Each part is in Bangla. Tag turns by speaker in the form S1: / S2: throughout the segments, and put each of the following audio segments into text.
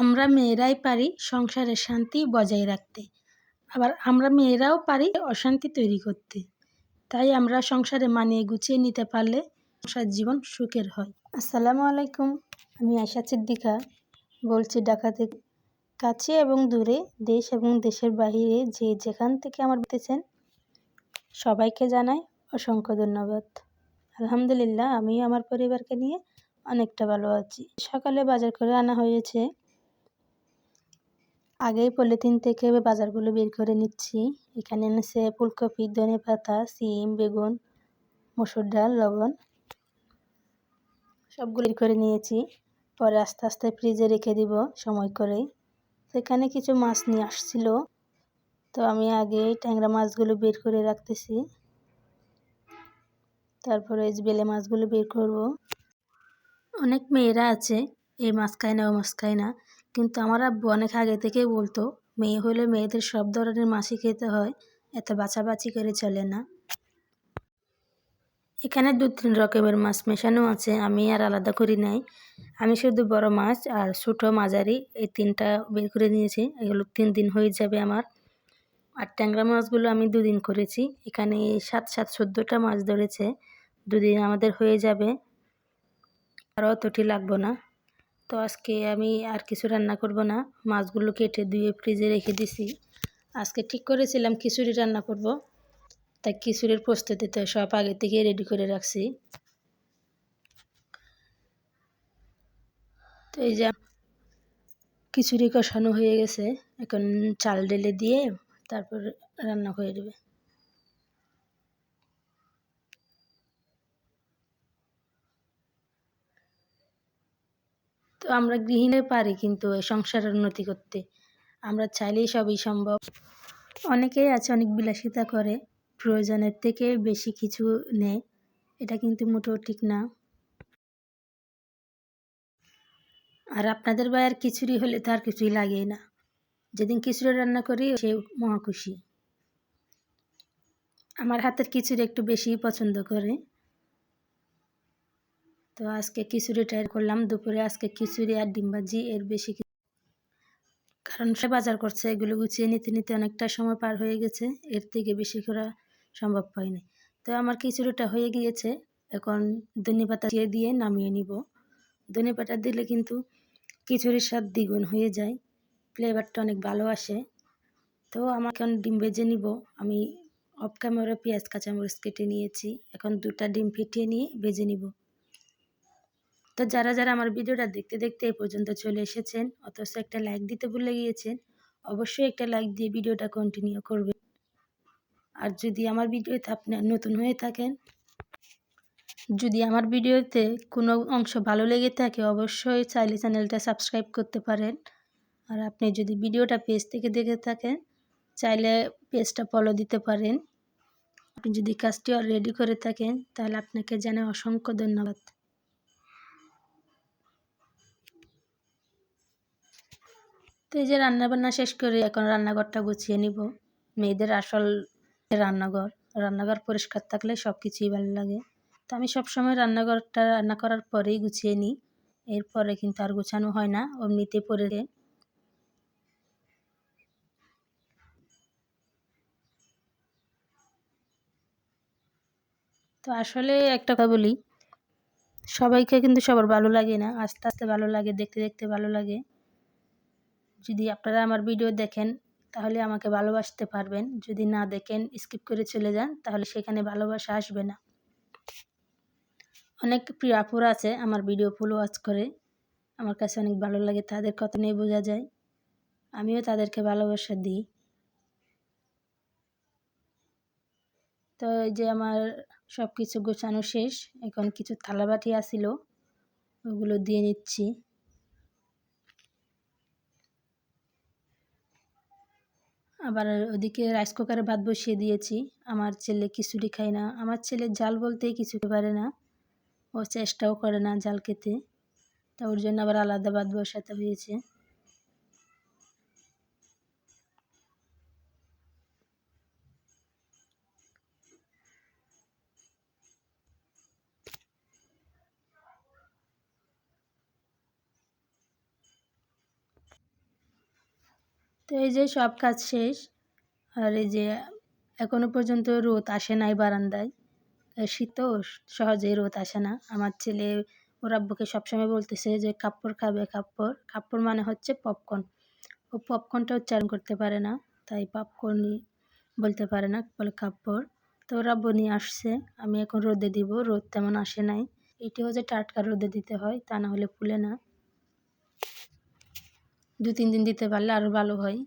S1: আমরা মেয়েরাই পারি সংসারের শান্তি বজায় রাখতে। আবার আমরা মেয়েরাও পারি অশান্তি তৈরি করতে। তাই আমরা সংসারে মানিয়ে গুছিয়ে নিতে পারলে সংসার জীবন সুখের হয়। আসসালামু আলাইকুম, আমি আশা সিদ্দিকা বলছি ঢাকা থেকে কাছে এবং দূরে দেশ এবং দেশের বাহিরে যে যেখান থেকে আমার পেতেছেন সবাইকে জানাই অসংখ্য ধন্যবাদ। আলহামদুলিল্লাহ আমি আমার পরিবারকে নিয়ে অনেকটা ভালো আছি। সকালে বাজার করে আনা হয়েছে আগেই পলিথিন থেকে বাজারগুলো বের করে নিচ্ছি। এখানে এনেছে ফুলকপি, ধনে পাতা, সিম, বেগুন, মসুর ডাল, লবণ। সবগুলো বের করে নিয়েছি। পরে আস্তে আস্তে ফ্রিজে রেখে দিব সময় করে সেখানে কিছু মাছ নিয়ে আসছিল। তো আমি আগে ট্যাংরা মাছগুলো বের করে রাখতেছি। তারপরে বেলে মাছগুলো বের করব। অনেক মেয়েরা আছে, এই মাছ খায় না, ও মাছ খায় না। কিন্তু আমার আব্বু অনেক আগে থেকেই বলতো, মেয়ে হলে মেয়েদের সব ধরনের মাছই খেতে হয়, এত বাছাবাছি করে চলে না। এখানে দু তিন রকমের মাছ মেশানো আছে, আমি আর আলাদা করি নাই। আমি শুধু বড় মাছ আর ছোটো মাঝারি, এই তিনটা বের করে নিয়েছি, এগুলো তিন দিন হয়ে যাবে আমার। আর ট্যাংরা মাছগুলো আমি দুদিন করেছি, এখানে সাত সাত, চোদ্দোটা মাছ ধরেছে, দুদিন আমাদের হয়ে যাবে। আর অতটি লাগবো না। তো আজকে আমি আর কিছু রান্না করব না। মাছগুলো কেটে ধুয়ে ফ্রিজে রেখে দিছি। আজকে ঠিক করেছিলাম খিচুড়ি রান্না করব। তাই খিচুড়ির প্রস্তুতিতে সব আগে থেকে রেডি করে রাখছি। তো এই যে খিচুড়ি কষানো হয়ে গেছে। এখন চাল ডেলে দিয়ে তারপর রান্না করে দেবে তো আমরা গৃহিণী পারি কিন্তু সংসারের উন্নতি করতে। আমরা চাইলেই সবই সম্ভব। অনেকেই আছে অনেক বিলাসিতা করে, প্রয়োজনের থেকে বেশি কিছু নেয়। এটা কিন্তু মোটেও ঠিক না। আর আপনাদের ভাইয়ের খিচুড়ি হলে তো আর কিছুই লাগেই না। যেদিন খিচুড়ি রান্না করি, সে মহাখুশি আমার হাতের খিচুড়ি একটু বেশি পছন্দ করে। তো আজকে খিচুড়ি ট্রাই করলাম। দুপুরে আজকে খিচুড়ি আর ডিম ভাজি, এর বেশি কারণ সে বাজার করছে, এগুলো গুছিয়ে নিতে নিতে অনেকটা সময় পার হয়ে গেছে, এর থেকে বেশি করা সম্ভব হয়নি। তো আমার খিচুড়িটা হয়ে গিয়েছে, এখন ধনে পাতা দিয়ে নামিয়ে নিব। ধনে পাতা দিলে কিন্তু খিচুড়ির স্বাদ দ্বিগুণ হয়ে যায় ফ্লেভারটা অনেক ভালো আসে। তো আমার এখন ডিম ভেজে নিব। আমি অফ ক্যামেরা পেঁয়াজ, কাঁচামরিচ কেটে নিয়েছি, এখন দুটা ডিম ফিটিয়ে নিয়ে ভেজে নিব। তো যারা যারা আমার ভিডিওটা দেখতে দেখতে এ পর্যন্ত চলে এসেছেন, অথচ একটা লাইক দিতে ভুলে গিয়েছেন, অবশ্যই একটা লাইক দিয়ে ভিডিওটা কন্টিনিউ করবেন। আর যদি আমার ভিডিওতে আপনি নতুন হয়ে থাকেন, যদি আমার ভিডিওতে কোনো অংশ ভালো লেগে থাকে, অবশ্যই চাইলে চ্যানেলটা সাবস্ক্রাইব করতে পারেন। আর আপনি যদি ভিডিওটা পেজ থেকে দেখে থাকেন, চাইলে পেজটা ফলো দিতে পারেন। আপনি যদি কাজটি রেডি করে থাকেন, তাহলে আপনাকে জানাই অসংখ্য ধন্যবাদ। তো এই যে রান্নাবান্না শেষ করে এখন রান্নাঘরটা গুছিয়ে নিব। মেয়েদের আসল রান্নাঘর। রান্নাঘর পরিষ্কার থাকলে সব কিছুই ভালো লাগে। তো আমি সবসময় রান্নাঘরটা রান্না করার পরেই গুছিয়ে নিই। এরপরে কিন্তু আর গুছানো হয় না, অমনিতে পরে তো আসলে একটা কথা বলি, সবাইকে কিন্তু সবার ভালো লাগে না। আস্তে আস্তে ভালো লাগে, দেখতে দেখতে ভালো লাগে। যদি আপনারা আমার ভিডিও দেখেন, তাহলে আমাকে ভালোবাসতে পারবেন। যদি না দেখেন স্কিপ করে চলে যান, তাহলে সেখানে ভালোবাসা আসবে না। অনেক প্রিয় আপুর আছে আমার ভিডিও ফুল ওয়াচ করে। আমার কাছে অনেক ভালো লাগে, তাদের কথা নিয়ে বোঝা যায়। আমিও তাদেরকে ভালোবাসা দিই। তো এই যে আমার সব কিছু গোছানো শেষ, এখন কিছু থালাবাটি আসিল ওগুলো দিয়ে নিচ্ছি। আবার ওদিকে রাইস কুকারে ভাত বসিয়ে দিয়েছি। আমার ছেলে খিচুড়ি খায় না। আমার ছেলে জাল বলতেই কিছু পারে না। ও চেষ্টাও করে না জাল খেতে। তা ওর জন্য আবার আলাদা ভাত বসাতে হয়েছে। তো এই যে সব কাজ শেষ, আর এই যে এখনও পর্যন্ত রোদ আসে নাই বারান্দায়। শীত সহজেই রোদ আসে না। আমার ছেলে, ওর আব্বুকে সবসময় বলতেছে যে, কাপড় খাবে কাপড়। কাপড় মানে হচ্ছে পপকর্ন ও পপকর্নটা উচ্চারণ করতে পারে না, তাই পপকর্নই বলতে পারে না, বলে কাপড়। তো ওর আব্বু নিয়ে আসছে। আমি এখন রোদে দিব, রোদ তেমন আসে নাই। এটি হচ্ছে টাটকা রোদে দিতে হয়, তা না হলে ফুলে না। দু তিন দিন দিতে পারলে আরও ভালো হয়।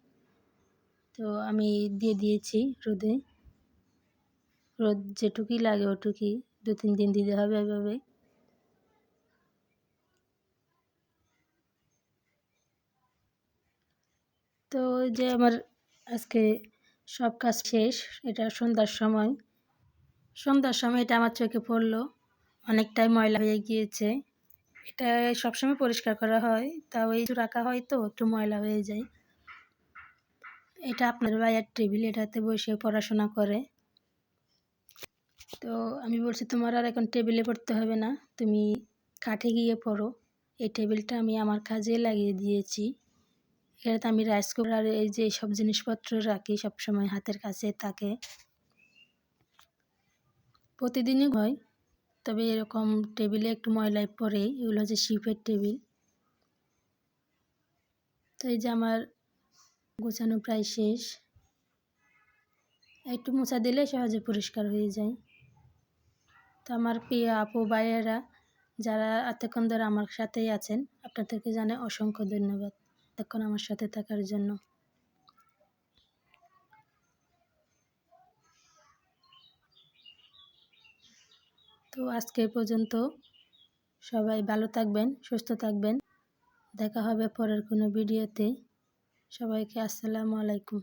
S1: তো আমি দিয়ে দিয়েছি রোদে। রোদ যেটুকুই লাগে ওটুকুই দু তিন দিন দিতে হবে এভাবে। তো যে আমার আজকে সব কাজ শেষ, এটা সন্ধ্যার সময়। সন্ধ্যার সময় এটা আমার চোখে পড়ল। অনেকটাই ময়লা হয়ে গিয়েছে। এটা সবসময় পরিষ্কার করা হয়। তাও এই রাখা হয় তো, একটু ময়লা হয়ে যায়। এটা আপনার ভাইয়ের টেবিল, এটাতে বসে পড়াশোনা করে। তো আমি বলছি, তোমার আর এখন টেবিলে পড়তে হবে না। তুমি কাঠে গিয়ে পড়ো। এই টেবিলটা আমি আমার কাজে লাগিয়ে দিয়েছি। এটাতে আমি রাইস কুকার এই যে সব জিনিসপত্র রাখি সবসময় হাতের কাছে থাকে। প্রতিদিনই হয়। তবে এরকম টেবিলে একটু ময়লায় পরে এগুলো হচ্ছে শিপের টেবিল। তো এই যে আমার গোছানো প্রায় শেষ। একটু মোছা দিলে সহজে পরিষ্কার হয়ে যায়। তো আমার প্রিয় আপু, ভাইয়েরা, যারা এতক্ষণ ধরে আমার সাথেই আছেন, আপনাদেরকে জানে অসংখ্য ধন্যবাদ। এতক্ষণ আমার সাথে থাকার জন্য। তো আজকে পর্যন্ত সবাই ভালো থাকবেন, সুস্থ থাকবেন। দেখা হবে পরের কোনো ভিডিওতে। সবাইকে আসসালামু আলাইকুম।